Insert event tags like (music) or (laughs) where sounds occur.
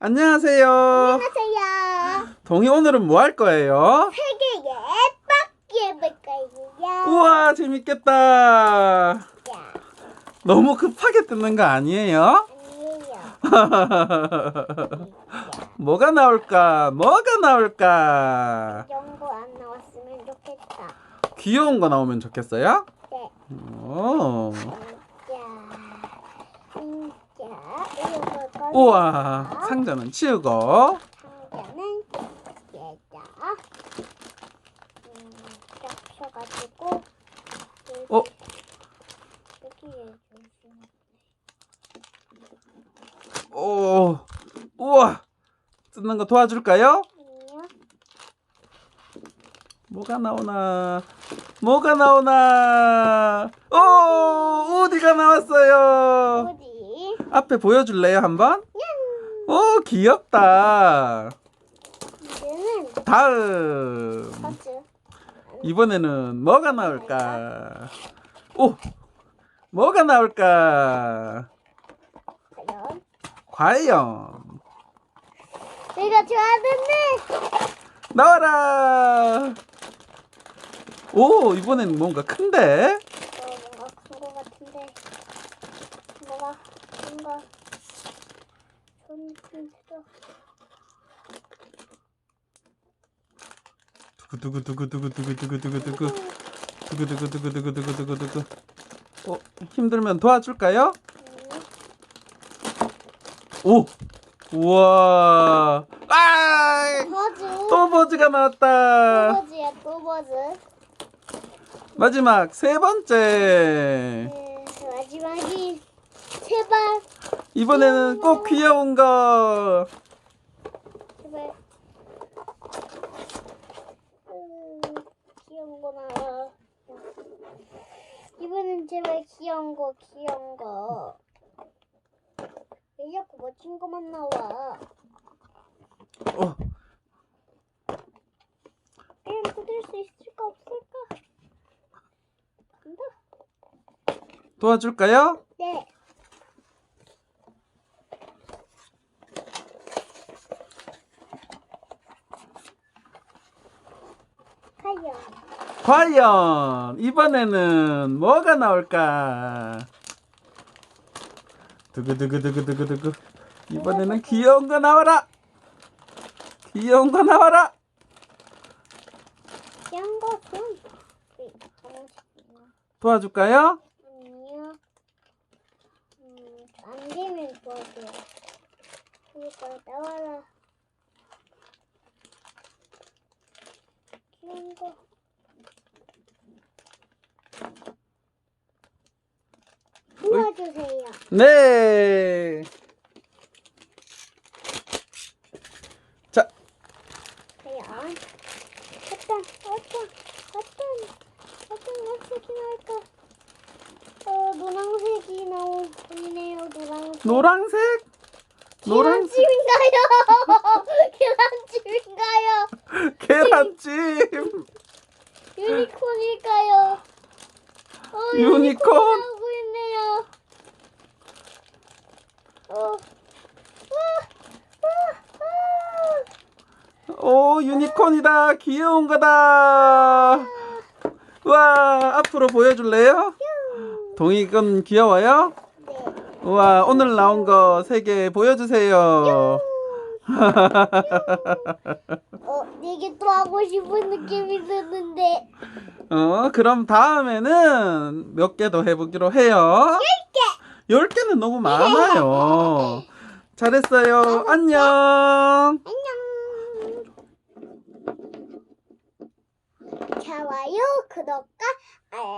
안녕하세요. 안녕하세요. 동희 오늘은 뭐 할 거예요? 세계에 빡기 해볼 거예요. 우와 재밌겠다. 야, 너무 급하게 뜯는 거 아니에요? 아니에요. (laughs) 뭐가 나올까? 뭐가 나올까? 거안 나왔으면 좋겠다. 귀여운 거 나오면 좋겠어요? 네. 오. 진짜, 진짜 이거 거. 우와 상자는 치우고 상자는 얘다. 음, 어? 여기에. 오 우와 뜯는 거 도와줄까요? 뭐가 나오나? 뭐가 나오나? 오 우디가 나왔어요. 앞에 보여줄래요 한번? 오 귀엽다. 이제는 다음. 이번에는 뭐가 나올까? 오 뭐가 나올까? 과연? 과연 내가 좋아하는 나와라. 오 이번엔 뭔가 큰데? 어, 뭔가 큰거 같은데. 뭐가 뭔가 손 흔들어. 두구두구두구두구두구두구두구 두구 두구두구두구두구두구두구 어 힘들면 도와줄까요? 오 우와 아! 버즈. 또 버즈가 나왔다 버즈야 또 버즈. 마지막 세 번째 네, 마지막이 제발 이번에는 꼭 귀여운 거 제발. 음, 귀여운 거 나와. 이번엔 제발 귀여운 거 귀여운 거. 왜 자꾸 멋진 거만 나와? 어, 과연 뜯을 수 있을까 없을까? 간다. 도와줄까요? 네. 과연 이번에는 뭐가 나올까? 두구두구두구두구두구 이번에는 귀여운 거 나와라 귀여운 거 나와라 귀여운 거 좀. 네, 잠시만요. 도와줄까요? 아니요. 음, 안 되면 도와줘요. 그러니까 나와라. 귀여운 거. 도와주세요. 네. 자, 과연 어떤 어떤 어떤 어떤 색이 나올까? 어 노란색이 나오네요. 노란색. 노란색? 노란색? (laughs) 계란찜인가요? 계란찜. 유니콘일까요? 어, 유니콘? 하고 있네요. 어. 와, 와, 오, 유니콘이다. 귀여운 거다. 와, 앞으로 보여줄래요? 와. 동이 건 귀여워요? 네. 우와, 오늘 나온 거 세 개 보여주세요. 어, 이게 또 하고 싶은 느낌이 드는데. 어, 그럼 다음에는 몇 개 더 해보기로 해요. 10개! 10개는 너무 많아요. 잘했어요. 안녕. 안녕. 좋아요, 구독과 알람